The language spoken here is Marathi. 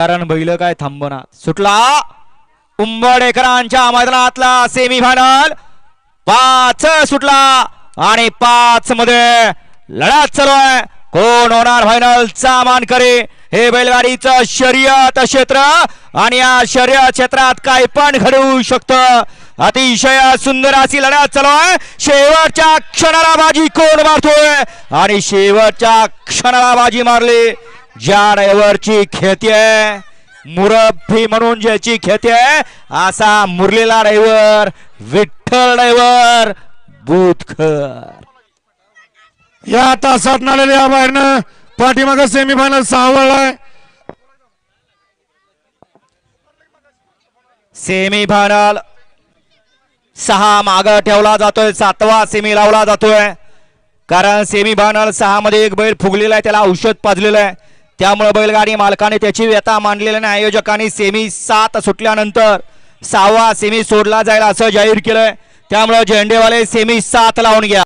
कारण बैल काय थांबना सुटला. उंबडेकरांच्या मैदानातला सेमी फायनल पाच सुटला. आणि पाच मध्ये लढत चालू आहे. कोण होणार फायनलचा मानकरी? हे बैलगाडीचं शर्यत क्षेत्र. आणि या शर्यत क्षेत्रात काय पण घडवू शकतं. अतिशय सुंदर अशी लढत चालू आहे. शेवटच्या क्षणाला बाजी कोण मारतोय? आणि शेवटच्या क्षणाला बाजी मारली. ज्या ड्रायव्हरची खेती आहे मुरब्बी म्हणून ज्याची खेती आहे असा मुरलेला ड्रायव्हर विठ्ठल ड्रायव्हर बुतकर या तासात नालेल्या बाहेरनं पाठीमागं सेमीफायनल सावळलाय. सेमी फायनल सहा माग ठेवला जातोय सातवा सेमी लावला जातोय. कारण सेमी फायनल सहा मध्ये एक बैल फुगलेला आहे त्याला औषध पाजलेलं आहे. त्यामुळे बैलगाडी मालकाने त्याची व्यथा मांडलेली नाही. आयोजकांनी सेमी सात सुटल्यानंतर सहावा सेमी सोडला जाईल असं जाहीर केलंय. त्यामुळे झेंडेवाले सेमी सात लावून घ्या.